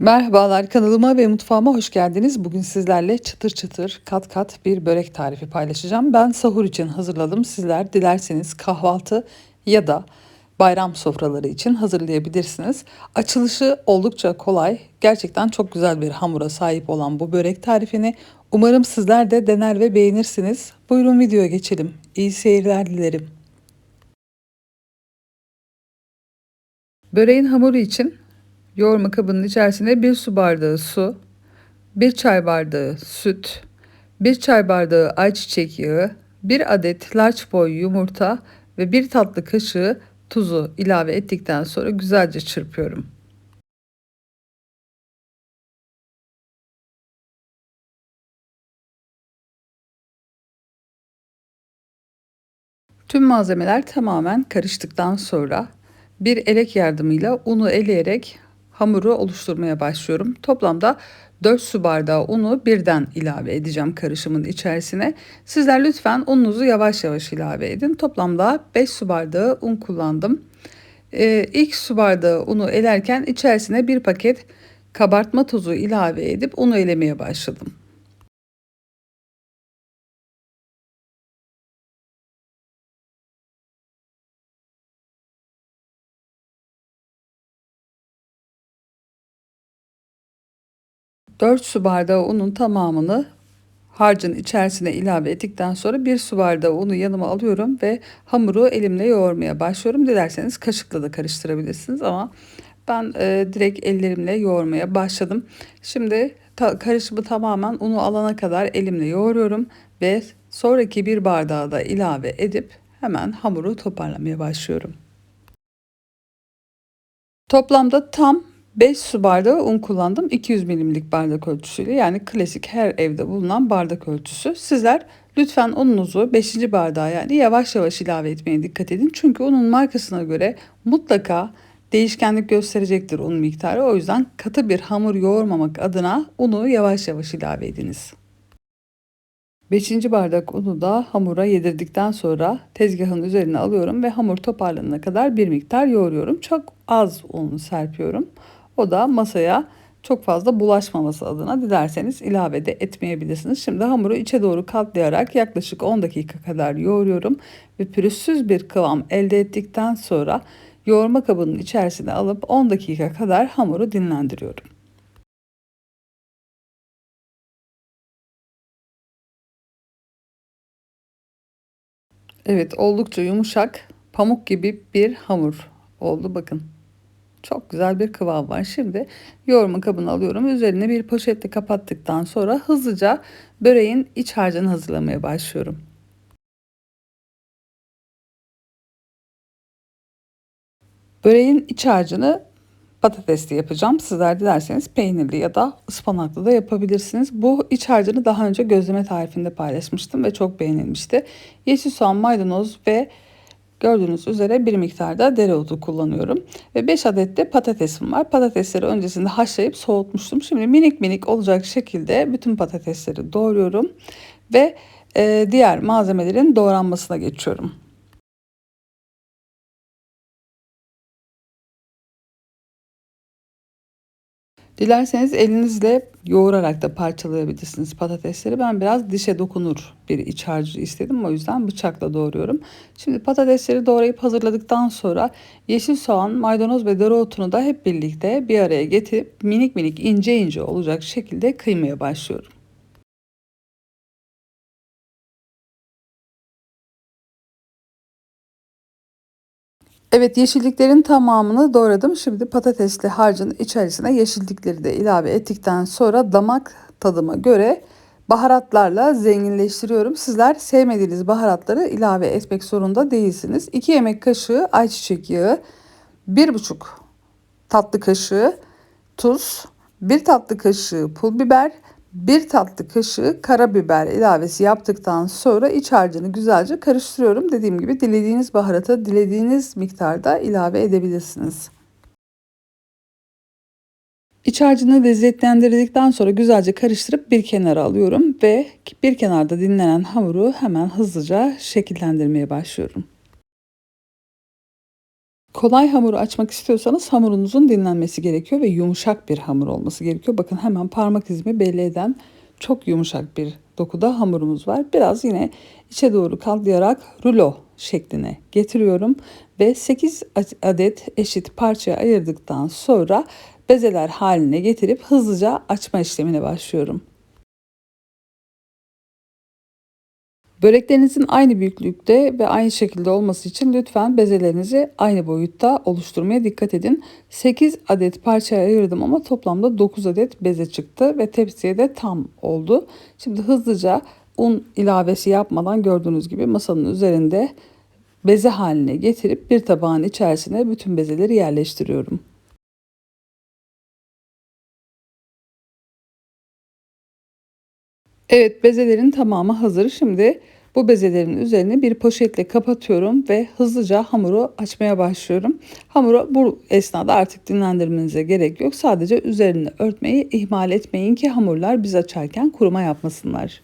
Merhabalar kanalıma ve mutfağıma hoş geldiniz. Bugün sizlerle çıtır çıtır kat kat bir börek tarifi paylaşacağım. Ben sahur için hazırladım. Sizler dilerseniz kahvaltı ya da bayram sofraları için hazırlayabilirsiniz. Açılışı oldukça kolay. Gerçekten çok güzel bir hamura sahip olan bu börek tarifini umarım sizler de dener ve beğenirsiniz. Buyurun videoya geçelim. İyi seyirler dilerim. Böreğin hamuru için yoğurma kabının içerisine 1 su bardağı su, 1 çay bardağı süt, 1 çay bardağı ayçiçek yağı, 1 adet large boy yumurta ve 1 tatlı kaşığı tuzu ilave ettikten sonra güzelce çırpıyorum. Tüm malzemeler tamamen karıştıktan sonra bir elek yardımıyla unu eleyerek hamuru oluşturmaya başlıyorum. Toplamda 4 su bardağı unu birden ilave edeceğim karışımın içerisine. Sizler lütfen ununuzu yavaş yavaş ilave edin. Toplamda 5 su bardağı un kullandım. Ee, ilk su bardağı unu elerken içerisine bir paket kabartma tozu ilave edip unu elemeye başladım. Dört su bardağı unun tamamını harcın içerisine ilave ettikten sonra bir su bardağı unu yanıma alıyorum ve hamuru elimle yoğurmaya başlıyorum. Dilerseniz kaşıkla da karıştırabilirsiniz ama ben e, direkt ellerimle yoğurmaya başladım. Şimdi ta, karışımı tamamen unu alana kadar elimle yoğuruyorum ve sonraki bir bardağı da ilave edip hemen hamuru toparlamaya başlıyorum. Toplamda tam 5 su bardağı un kullandım. 200 milimlik bardak ölçüsüyle yani klasik her evde bulunan bardak ölçüsü. Sizler lütfen ununuzu 5. bardağa yani yavaş yavaş ilave etmeye dikkat edin. Çünkü unun markasına göre mutlaka değişkenlik gösterecektir un miktarı. O yüzden katı bir hamur yoğurmamak adına unu yavaş yavaş ilave ediniz. 5. bardak unu da hamura yedirdikten sonra tezgahın üzerine alıyorum ve hamur toparlanana kadar bir miktar yoğuruyorum. Çok az un serpiyorum. O da masaya çok fazla bulaşmaması adına dilerseniz ilave de etmeyebilirsiniz. Şimdi hamuru içe doğru katlayarak yaklaşık 10 dakika kadar yoğuruyorum ve pürüzsüz bir kıvam elde ettikten sonra yoğurma kabının içerisine alıp 10 dakika kadar hamuru dinlendiriyorum. Evet oldukça yumuşak pamuk gibi bir hamur oldu bakın. Çok güzel bir kıvam var. Şimdi yoğurma kabını alıyorum. Üzerine bir poşetle kapattıktan sonra hızlıca böreğin iç harcını hazırlamaya başlıyorum. Böreğin iç harcını patatesli yapacağım. Sizler dilerseniz peynirli ya da ıspanaklı da yapabilirsiniz. Bu iç harcını daha önce gözleme tarifinde paylaşmıştım ve çok beğenilmişti. Yeşil soğan, maydanoz ve Gördüğünüz üzere bir miktarda dereotu kullanıyorum. Ve 5 adet de patatesim var. Patatesleri öncesinde haşlayıp soğutmuştum. Şimdi minik minik olacak şekilde bütün patatesleri doğruyorum. Ve e, diğer malzemelerin doğranmasına geçiyorum. Dilerseniz elinizle yoğurarak da parçalayabilirsiniz patatesleri. Ben biraz dişe dokunur bir iç harcı istedim. O yüzden bıçakla doğruyorum. Şimdi patatesleri doğrayıp hazırladıktan sonra yeşil soğan, maydanoz ve dereotunu da hep birlikte bir araya getirip minik minik ince ince olacak şekilde kıymaya başlıyorum. Evet yeşilliklerin tamamını doğradım. Şimdi patatesli harcın içerisine yeşillikleri de ilave ettikten sonra damak tadıma göre baharatlarla zenginleştiriyorum. Sizler sevmediğiniz baharatları ilave etmek zorunda değilsiniz. 2 yemek kaşığı ayçiçek yağı, 1,5 tatlı kaşığı tuz, 1 tatlı kaşığı pul biber, 1 tatlı kaşığı karabiber ilavesi yaptıktan sonra iç harcını güzelce karıştırıyorum. Dediğim gibi dilediğiniz baharatı dilediğiniz miktarda ilave edebilirsiniz. İç harcını lezzetlendirdikten sonra güzelce karıştırıp bir kenara alıyorum ve bir kenarda dinlenen hamuru hemen hızlıca şekillendirmeye başlıyorum. Kolay hamuru açmak istiyorsanız hamurunuzun dinlenmesi gerekiyor ve yumuşak bir hamur olması gerekiyor. Bakın hemen parmak izimi belli eden çok yumuşak bir dokuda hamurumuz var. Biraz yine içe doğru katlayarak rulo şekline getiriyorum ve 8 adet eşit parçaya ayırdıktan sonra bezeler haline getirip hızlıca açma işlemine başlıyorum. Böreklerinizin aynı büyüklükte ve aynı şekilde olması için lütfen bezelerinizi aynı boyutta oluşturmaya dikkat edin. 8 adet parçaya ayırdım ama toplamda 9 adet beze çıktı ve tepsiye de tam oldu. Şimdi hızlıca un ilavesi yapmadan gördüğünüz gibi masanın üzerinde beze haline getirip bir tabağın içerisine bütün bezeleri yerleştiriyorum. Evet bezelerin tamamı hazır. Şimdi bu bezelerin üzerine bir poşetle kapatıyorum ve hızlıca hamuru açmaya başlıyorum. Hamuru bu esnada artık dinlendirmenize gerek yok. Sadece üzerini örtmeyi ihmal etmeyin ki hamurlar biz açarken kuruma yapmasınlar.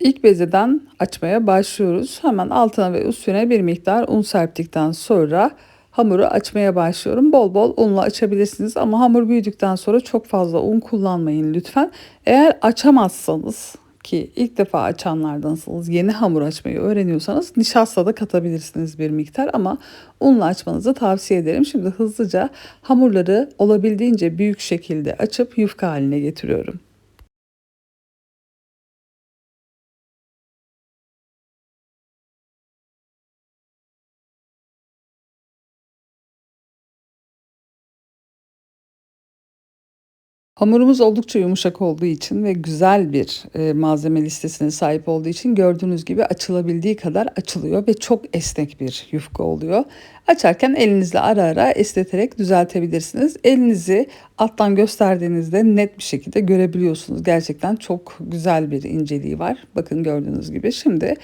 İlk bezeden açmaya başlıyoruz. Hemen altına ve üstüne bir miktar un serptikten sonra hamuru açmaya başlıyorum. Bol bol unla açabilirsiniz ama hamur büyüdükten sonra çok fazla un kullanmayın lütfen. Eğer açamazsanız ki ilk defa açanlardansınız, yeni hamur açmayı öğreniyorsanız nişasta da katabilirsiniz bir miktar ama unla açmanızı tavsiye ederim. Şimdi hızlıca hamurları olabildiğince büyük şekilde açıp yufka haline getiriyorum. Hamurumuz oldukça yumuşak olduğu için ve güzel bir e, malzeme listesine sahip olduğu için gördüğünüz gibi açılabildiği kadar açılıyor ve çok esnek bir yufka oluyor. Açarken elinizle ara ara esneterek düzeltebilirsiniz. Elinizi alttan gösterdiğinizde net bir şekilde görebiliyorsunuz. Gerçekten çok güzel bir inceliği var. Bakın gördüğünüz gibi. Şimdi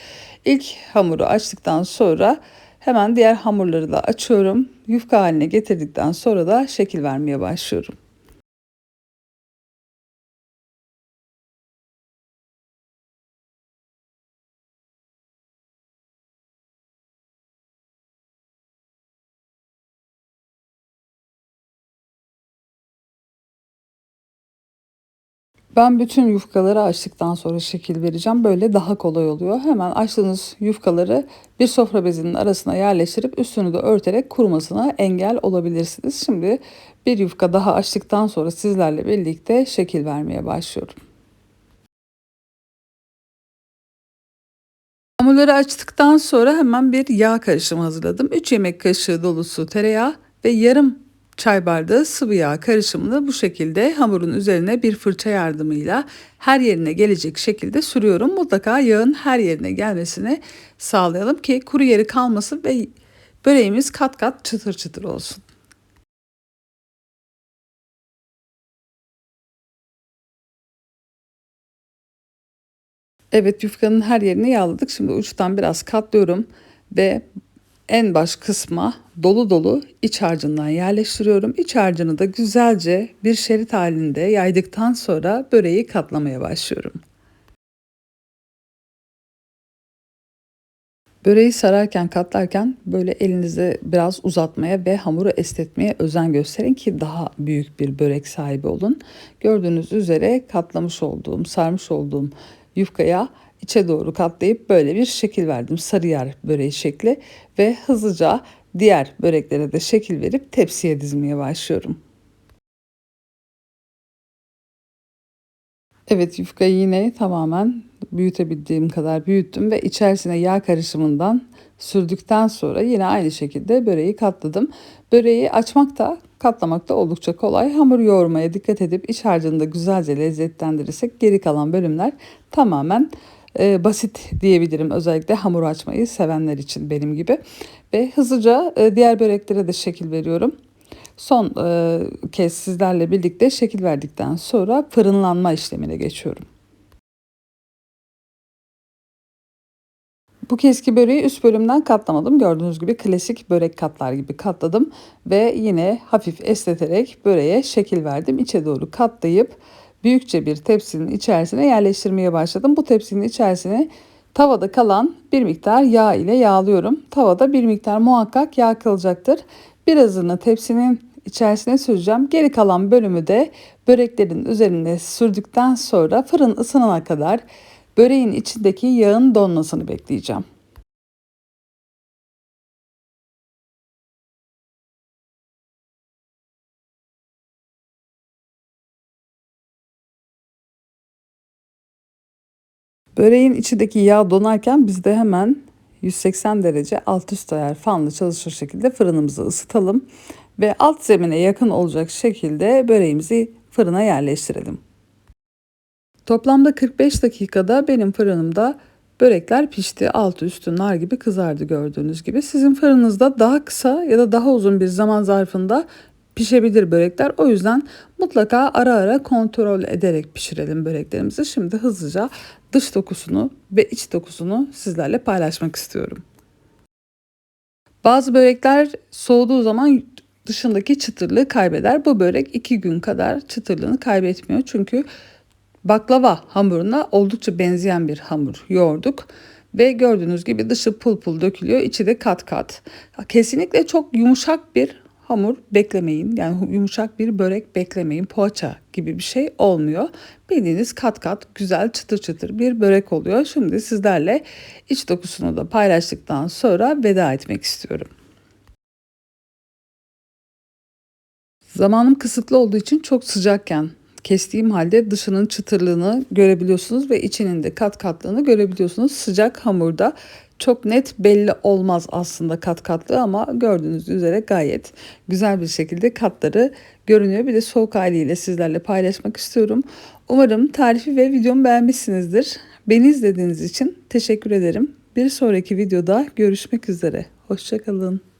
ilk hamuru açtıktan sonra hemen diğer hamurları da açıyorum. Yufka haline getirdikten sonra da şekil vermeye başlıyorum. Ben bütün yufkaları açtıktan sonra şekil vereceğim. Böyle daha kolay oluyor. Hemen açtığınız yufkaları bir sofra bezinin arasına yerleştirip üstünü de örterek kurumasına engel olabilirsiniz. Şimdi bir yufka daha açtıktan sonra sizlerle birlikte şekil vermeye başlıyorum. Hamurları açtıktan sonra hemen bir yağ karışımı hazırladım. 3 yemek kaşığı dolusu tereyağı ve yarım çay bardağı sıvı yağ karışımını bu şekilde hamurun üzerine bir fırça yardımıyla her yerine gelecek şekilde sürüyorum. Mutlaka yağın her yerine gelmesini sağlayalım ki kuru yeri kalmasın ve böreğimiz kat kat çıtır çıtır olsun. Evet yufkanın her yerini yağladık. Şimdi uçtan biraz katlıyorum ve en baş kısma dolu dolu iç harcından yerleştiriyorum. İç harcını da güzelce bir şerit halinde yaydıktan sonra böreği katlamaya başlıyorum. Böreği sararken katlarken böyle elinizi biraz uzatmaya ve hamuru esnetmeye özen gösterin ki daha büyük bir börek sahibi olun. Gördüğünüz üzere katlamış olduğum, sarmış olduğum yufkaya içe doğru katlayıp böyle bir şekil verdim. Sarıyer böreği şekli ve hızlıca diğer böreklere de şekil verip tepsiye dizmeye başlıyorum. Evet yufkayı yine tamamen büyütebildiğim kadar büyüttüm ve içerisine yağ karışımından sürdükten sonra yine aynı şekilde böreği katladım. Böreği açmak da katlamak da oldukça kolay. Hamur yoğurmaya dikkat edip iç harcını da güzelce lezzetlendirirsek geri kalan bölümler tamamen e, basit diyebilirim. Özellikle hamur açmayı sevenler için benim gibi. Ve hızlıca e, diğer böreklere de şekil veriyorum. Son e, kez sizlerle birlikte şekil verdikten sonra fırınlanma işlemine geçiyorum. Bu keski böreği üst bölümden katlamadım. Gördüğünüz gibi klasik börek katlar gibi katladım. Ve yine hafif esneterek böreğe şekil verdim. İçe doğru katlayıp büyükçe bir tepsinin içerisine yerleştirmeye başladım. Bu tepsinin içerisine Tavada kalan bir miktar yağ ile yağlıyorum. Tavada bir miktar muhakkak yağ kalacaktır. Birazını tepsinin içerisine süreceğim. Geri kalan bölümü de böreklerin üzerine sürdükten sonra fırın ısınana kadar böreğin içindeki yağın donmasını bekleyeceğim. Böreğin içindeki yağ donarken biz de hemen 180 derece alt üst ayar fanlı çalışır şekilde fırınımızı ısıtalım ve alt zemine yakın olacak şekilde böreğimizi fırına yerleştirelim. Toplamda 45 dakikada benim fırınımda börekler pişti. Altı üstü nar gibi kızardı gördüğünüz gibi. Sizin fırınınızda daha kısa ya da daha uzun bir zaman zarfında pişebilir börekler. O yüzden mutlaka ara ara kontrol ederek pişirelim böreklerimizi. Şimdi hızlıca dış dokusunu ve iç dokusunu sizlerle paylaşmak istiyorum. Bazı börekler soğuduğu zaman dışındaki çıtırlığı kaybeder. Bu börek iki gün kadar çıtırlığını kaybetmiyor. Çünkü baklava hamuruna oldukça benzeyen bir hamur yoğurduk. Ve gördüğünüz gibi dışı pul pul dökülüyor, içi de kat kat. Kesinlikle çok yumuşak bir hamur beklemeyin. Yani yumuşak bir börek beklemeyin. Poğaça gibi bir şey olmuyor. Bildiğiniz kat kat güzel çıtır çıtır bir börek oluyor. Şimdi sizlerle iç dokusunu da paylaştıktan sonra veda etmek istiyorum. Zamanım kısıtlı olduğu için çok sıcakken kestiğim halde dışının çıtırlığını görebiliyorsunuz ve içinin de kat katlığını görebiliyorsunuz. Sıcak hamurda çok net belli olmaz aslında kat katlı ama gördüğünüz üzere gayet güzel bir şekilde katları görünüyor. Bir de soğuk haliyle sizlerle paylaşmak istiyorum. Umarım tarifi ve videomu beğenmişsinizdir. Beni izlediğiniz için teşekkür ederim. Bir sonraki videoda görüşmek üzere. Hoşçakalın.